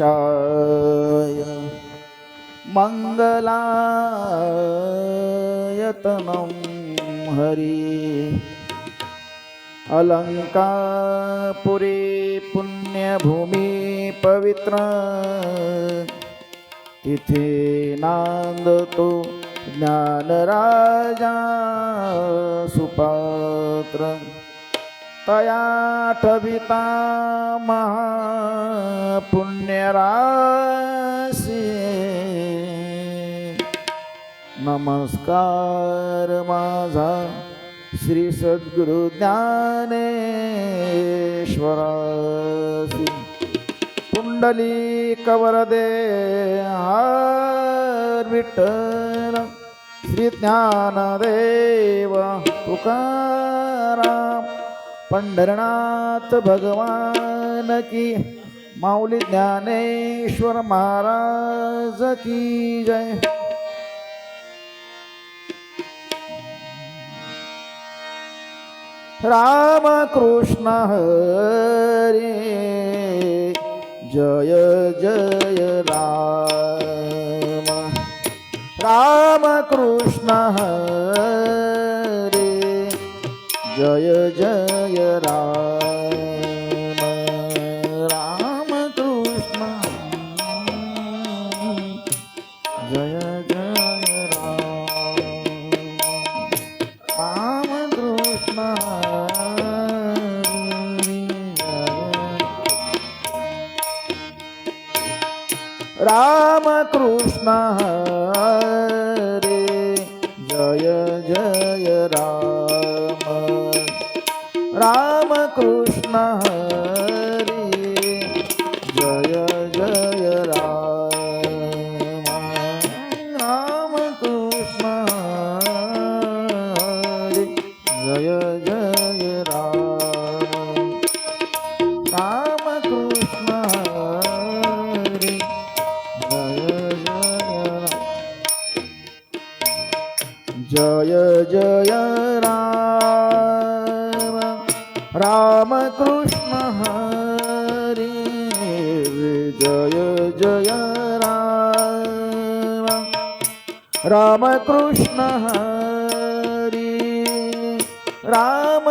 कटाक्षाय मङ्गलायतनं हरि अलङ्कापुरे पुण्यभूमि पवित्र तिथे नांदतो ज्ञानराजा सुपात्र। तया ठविता महापुण्यराशी। नमस्कार माझा श्री सद्गुरु ज्ञानेश्वरासी। कुंडली कवरदे हार विठ्ठल श्री ज्ञानदेव तुकाराम। पंढरनाथ भगवान की माऊली ज्ञानेश्वर महाराज की जय. राम कृष्ण हरे जय जय राम. राम कृष्ण हरे. जय जय राम। कृष्ण जय राम। राम कृष्ण हरे। राम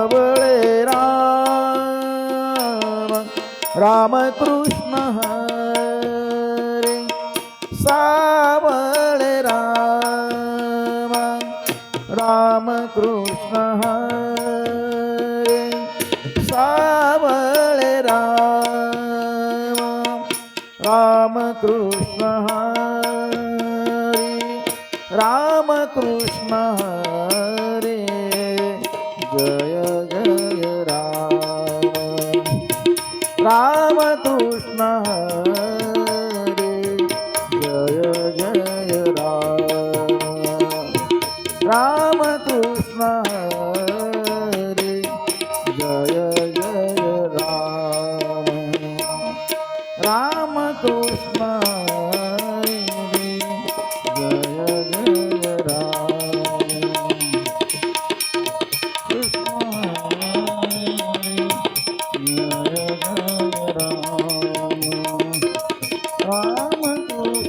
सावळे राम राम राम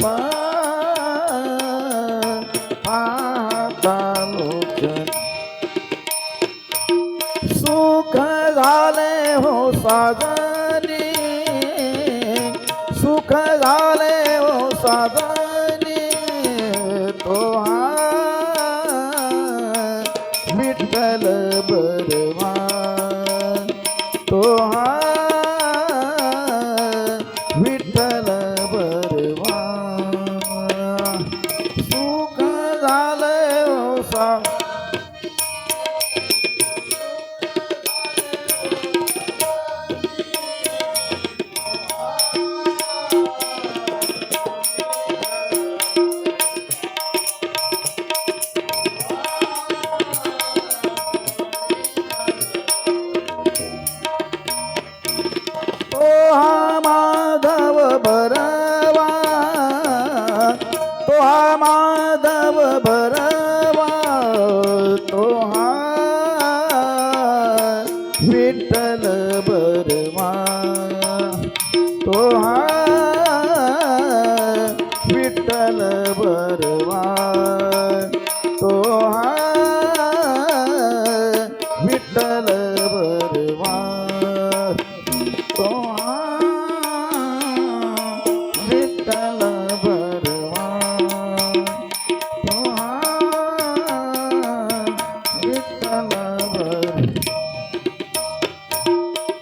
रूपा सुख विठ्ठल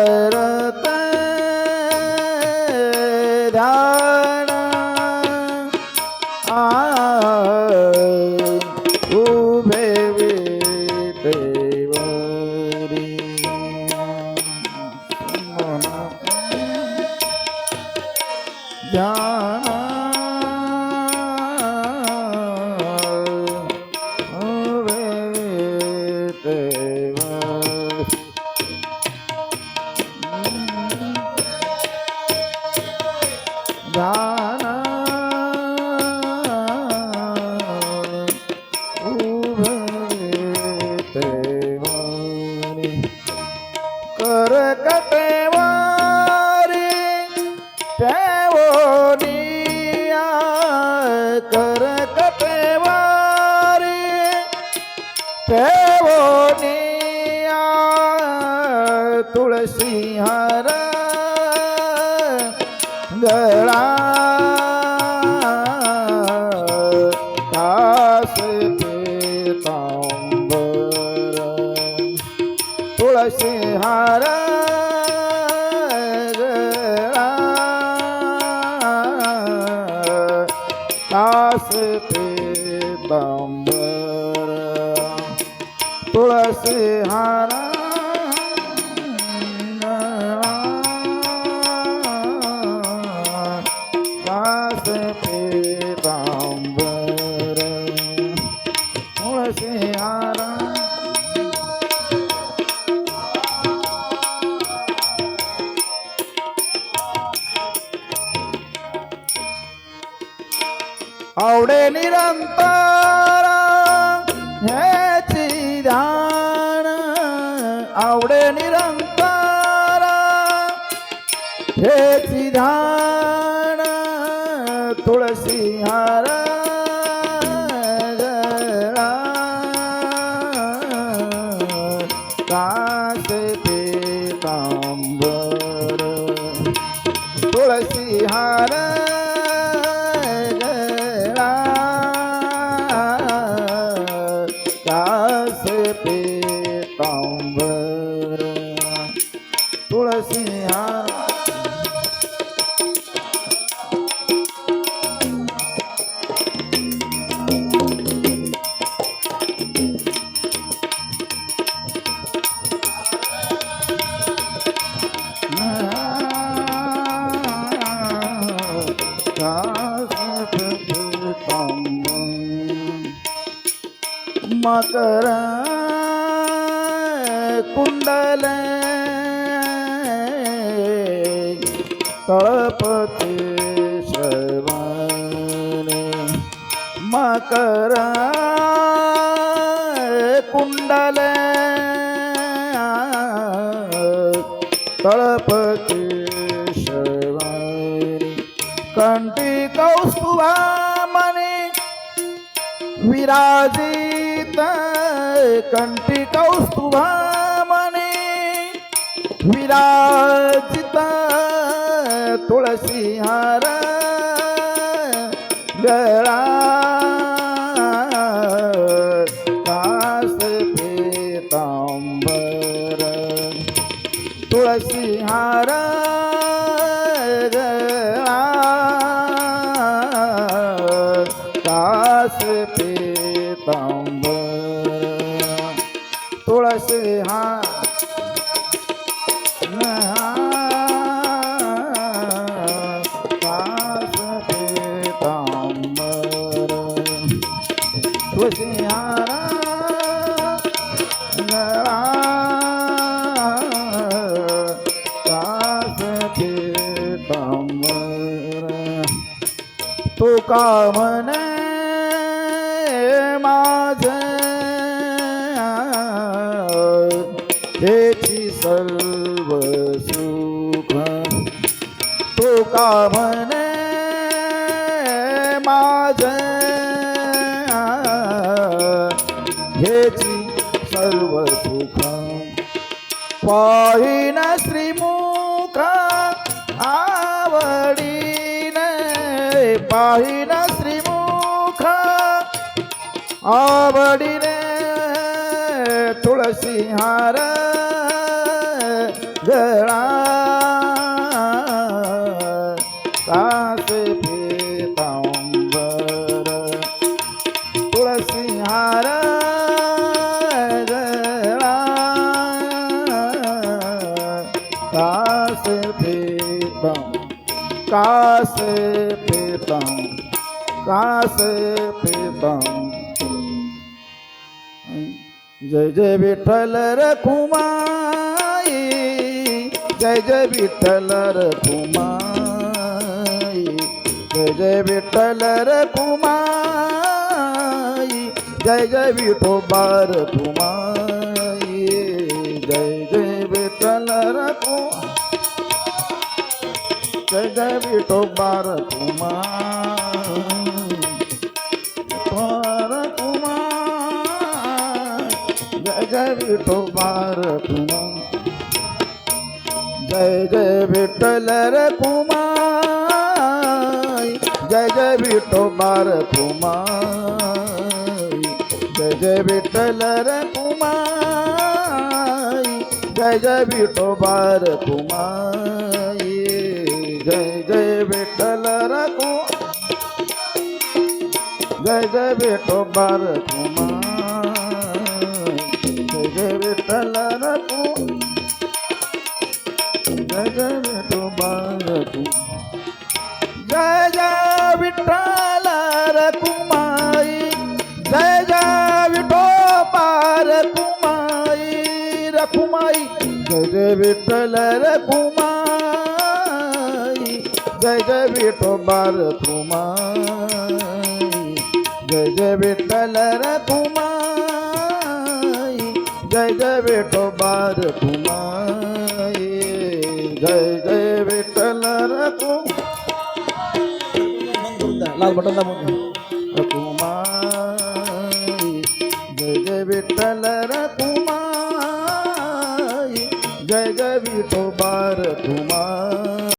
सुंदर Yeah. आवडे निरंतर ह्याची ध्यान आवडे निरंतर ह्याची ध्यान तुळसी हार गळा ते पितांबर तुळसी हार मकर कुंडल तळपते शर्वाने मकर कुंडल तळपते शर्वाने कंटी कौस्तुभा मने गीत कंठी कौस्तुभा मने विराजित तुळसी हार गळा तुळसी हार सर्व सुख। तो का म्हणे माझ हेची सर्व सुख। पाहिन श्रीमुख आवडीन पाहिन श्रीमुख आवडीने तुळसी हार गळा कासे पितांबर तुळसी हार गळा कासे पितां कासे पितां जय जय विठ्ठल रखुमा जय जय विठ्ठल रखुमाई जय जय विठ्ठल रखुमाई जय जय विठोबा रखुमाई जय जय विठ्ठल रखु जय जय विठोबा कुमार जय जय विठोबार जय जय विठ्ठल रे कुमाई. जय जय विठोबार कुमाई. जय जय विठ्ठल रे कुमाई. जय जय विठोबार कुमाई. जय जय विठ्ठल रे कुमाई जय जय विठोबार कुमार जय जय विठोबार जय जय विठ्ठल रघुमाई जय जय विठोबार कुमाई रघुमाई जय जय विठ्ठल रघुमाई जय जय विठोबार कुमाई जय जय विठ्ठल रघुमाई जय जय विठोबार कुमाई ஜெய் ஜெய் விட்டலரக்கும் லால் பட்டன் தான்.